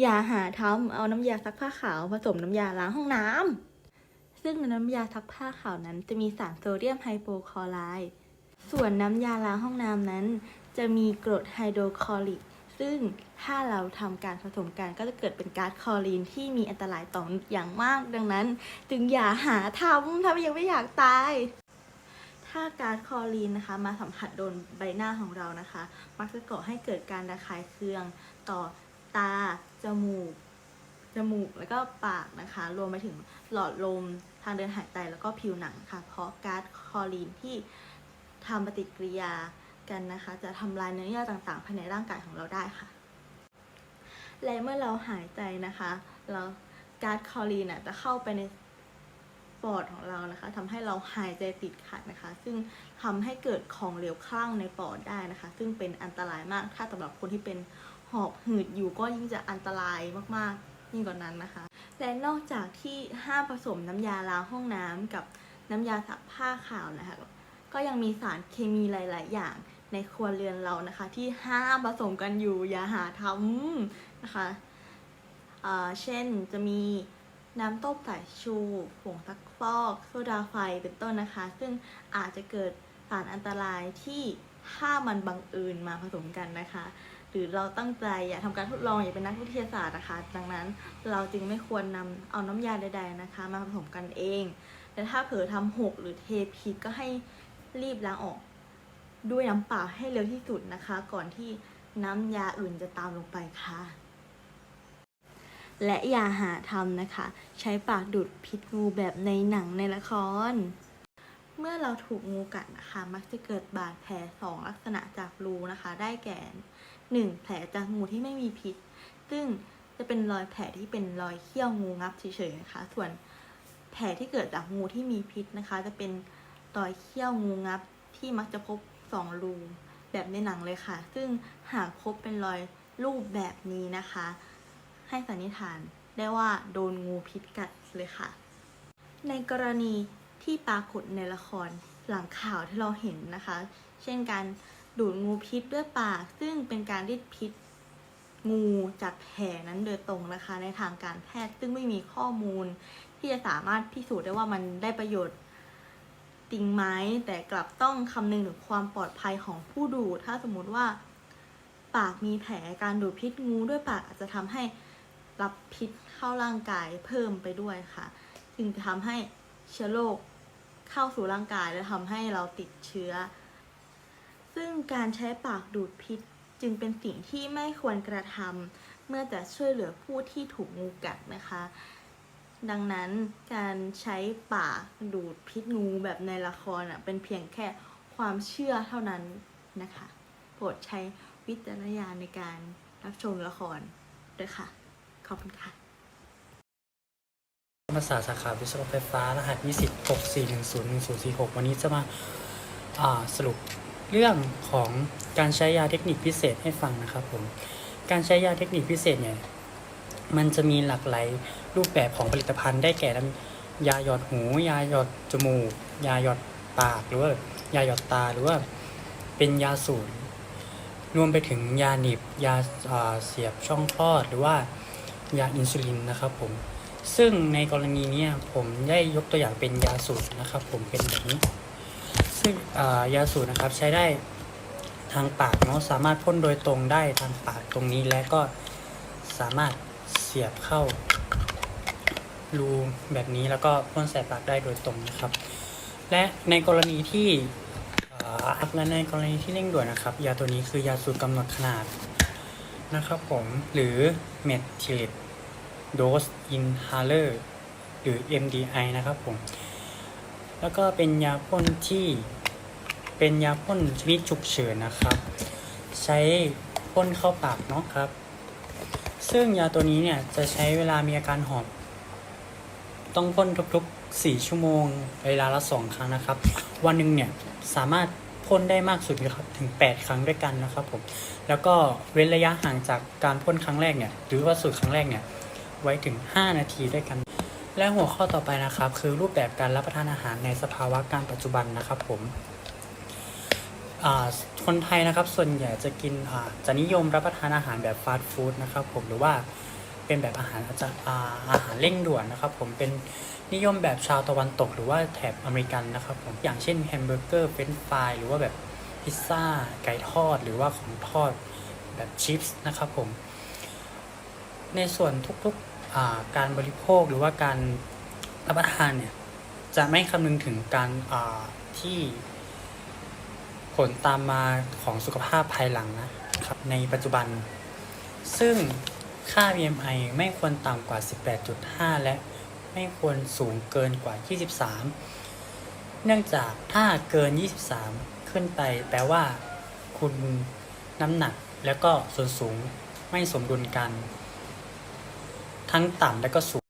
อย่าหาทำเอาน้ำยาซักผ้าขาวผสมน้ำยาล้างห้องน้ำซึ่งในน้ำยาซักผ้าขาวนั้นจะมีสารโซเดียมไฮโปคลอไรด์ส่วนน้ำยาล้างห้องน้ำนั้น จะมีกรดไฮโดรคลอริก ซึ่งถ้าเราทำการผสมกันก็จะเกิดเป็นก๊าซคลอรีนที่มีอันตรายต่อมนุษย์อย่างมาก ดังนั้น จึงอย่าหาทำถ้ายังไม่อยากตาย ถ้าก๊าซคลอรีนนะคะมาสัมผัสโดนใบหน้าของเรานะคะ มักจะก่อให้เกิดการระคายเคืองต่อ ตา จมูก จมูก แล้วก็ปากนะคะ รวมไปถึงหลอดลม ทางเดินหายใจ แล้วก็ผิวหนังค่ะ เพราะก๊าซคลอรีนที่ทำปฏิกิริยากันนะคะ จะทำลายเนื้อเยื่อต่างๆ ภายในร่างกายของเราได้ค่ะ และเมื่อเราหายใจนะคะเราก๊าซคลอรีนน่ะจะเข้าไปในปอดของเรานะคะทำให้เราหายใจติดขัดนะคะ ซึ่งทำให้เกิดของเหลวคลั่งในปอดได้นะคะ ซึ่งเป็นอันตรายมากถ้าสำหรับคนที่เป็น หอบหืดอยู่ก็ยิ่งจะอันตรายมากๆยิ่งกว่านั้นนะคะ และนอกจากที่ห้ามผสมน้ำยาล้างห้องน้ำกับน้ำยาซักผ้าขาวนะคะก็ยังมีสารเคมีหลาย ๆ อย่างในครัวเรือนเรานะคะ ที่ห้ามผสมกันอยู่อย่าหาทำนะคะเช่นจะมีน้ำต้มสายชูผงซักฟอก โซดาไฟเป็นต้นนะคะ ซึ่งอาจจะเกิดสารอันตรายที่ ถ้ามันบังเอิญมาผสมกันนะคะ หรือเราตั้งใจอยากทำการทดลองอยากเป็นนักวิทยาศาสตร์นะคะ ดังนั้นเราจึงไม่ควรนำเอาน้ำยาใด ๆนะคะ มาผสมกันเอง แต่ถ้าเผลอทำหกหรือเทผิดก็ให้รีบล้างออก ด้วยน้ำเปล่าให้เร็วที่สุดนะคะ ก่อนที่น้ำยาอื่นจะตามลงไปค่ะ และอย่าหาทำนะคะ ใช้ปากดูดพิษงูแบบในหนังในละคร เมื่อเราถูกงูกัดนะคะ มักจะเกิดบาดแผลสองลักษณะจากรูนะคะ ได้แก่หนึ่งแผลจากงูที่ไม่มีพิษ ซึ่งจะเป็นรอยแผลที่เป็นรอยเขี้ยวงูงับเฉยๆนะคะ ส่วนแผลที่เกิดจากงูที่มีพิษนะคะ จะเป็นรอยเขี้ยวงูงับที่มักจะพบสองรูแบบในหนังเลยค่ะ ซึ่งหากพบเป็นรอยรูปแบบนี้นะคะ ให้สันนิษฐานได้ว่าโดนงูพิษกัดเลยค่ะ ในกรณี ที่ปรากฏในละครหลังข่าวที่เราเห็นนะคะ เช่นการดูดงูพิษด้วยปาก ซึ่งเป็นการรีดพิษงูจากแผลนั้นโดยตรงนะคะ ในทางการแพทย์ซึ่งไม่มีข้อมูล ที่จะสามารถพิสูจน์ได้ว่ามันได้ประโยชน์จริงไหมแต่กลับต้องคำนึงถึงความปลอดภัยของผู้ดูดถ้าสมมติว่า ปากมีแผลการดูดพิษงูด้วยปากอาจจะทำให้รับพิษเข้าร่างกายเพิ่มไปด้วยค่ะ จึงจะทำให้เชื้อโรค เข้าสู่ร่างกายและทำให้เราติดเชื้อ ซึ่งการใช้ปากดูดพิษจึงเป็นสิ่งที่ไม่ควรกระทำเมื่อจะช่วยเหลือผู้ที่ถูกงูกัดนะคะ ดังนั้นการใช้ปากดูดพิษงูแบบในละครเป็นเพียงแค่ความเชื่อเท่านั้นนะคะ โปรดใช้วิจารณญาณในการรับชมละครด้วยค่ะ ขอบคุณค่ะ รรมศาสตร์สาขาวิศวะไฟฟ้ารหัสนิสิต6410146 วันนี้จะมาาสรุปเรื่องของการใช้ยาเทคนิคพิเศษให้ฟังนะครับผม การใช้ยาเทคนิคพิเศษเนี่ย มันจะมีหลากหลายรูปแบบของผลิตภัณฑ์ได้แก่ยาหยอดหู ยาหยอดจมูก ยาหยอดปาก หรือว่ายาหยอดตา หรือว่าเป็นยาสูตร รวมไปถึงยาหนีบ ยาาเสียบช่องคลอด หรือว่ายาอินซูลินนะครับผม ซึ่งในกรณีนี้ผมได้ยกตัวอย่างเป็นยาสูตรนะครับ ผมเป็นแบบนี้ ซึ่งยาสูตรนะครับใช้ได้ทางปากเนาะสามารถพ่นโดยตรงได้ทางปากตรงนี้และก็สามารถเสียบเข้ารูแบบนี้แล้วก็พ่นใส่ปากได้โดยตรงนะครับ และในกรณีที่และในกรณีที่เร่งด่วนนะครับ ยาตัวนี้คือยาสูตรกำหนดขนาดนะครับผมหรือเมทิลิ Dose Inhaler หรือ MDI นะครับผม แล้วก็เป็นยาพ่นที่เป็นยาพ่นชนิดฉุกเฉินนะครับ ใช้พ่นเข้าปากเนาะครับ ซึ่งยาตัวนี้เนี่ยจะใช้เวลามีอาการหอบ ต้องพ่นทุกๆ 4 ชั่วโมง เวลาละ 2 ครั้งนะครับ วันหนึ่งเนี่ยสามารถพ่นได้มากสุดนะครับถึง 8 ครั้งด้วยกันนะครับผม แล้วก็เว้นระยะห่างจากการพ่นครั้งแรกเนี่ยหรือว่าสูตรครั้งแรกเนี่ย ไว้ถึง 5 นาทีด้วยกัน และหัวข้อต่อไปนะครับ คือรูปแบบการรับประทานอาหารในสภาวะการปัจจุบันนะครับผมคนไทยนะครับส่วนใหญ่จะกินจะนิยมรับประทานอาหารแบบฟาสต์ฟู้ดนะครับผมหรือว่าเป็นแบบอาหารอาจจะอาอาหารเร่งด่วนนะครับผมเป็นนิยมแบบชาวตะวันตก หรือว่าแถบอเมริกันนะครับผมอย่างเช่นแฮมเบอร์เกอร์เฟรนช์ฟรายหรือว่าแบบพิซซ่าไก่ทอด หรือว่าของทอดแบบชิปส์นะครับผม ในส่วนทุกๆาการบริโภคหรือว่าการรับประทานเนี่ยจะไม่คำนึงถึงการาที่ผลตามมาของสุขภาพภายหลังนะครับในปัจจุบัน ซึ่งค่า BMI ไม่ควรต่ำกว่า 18.5 และไม่ควรสูงเกินกว่า 23 เนื่องจากถ้าเกิน 23 ขึ้นไปแปลว่า คุณน้ำหนักแล้วก็ส่วนสูงไม่สมดุลกัน ทั้งต่ำและก็สูง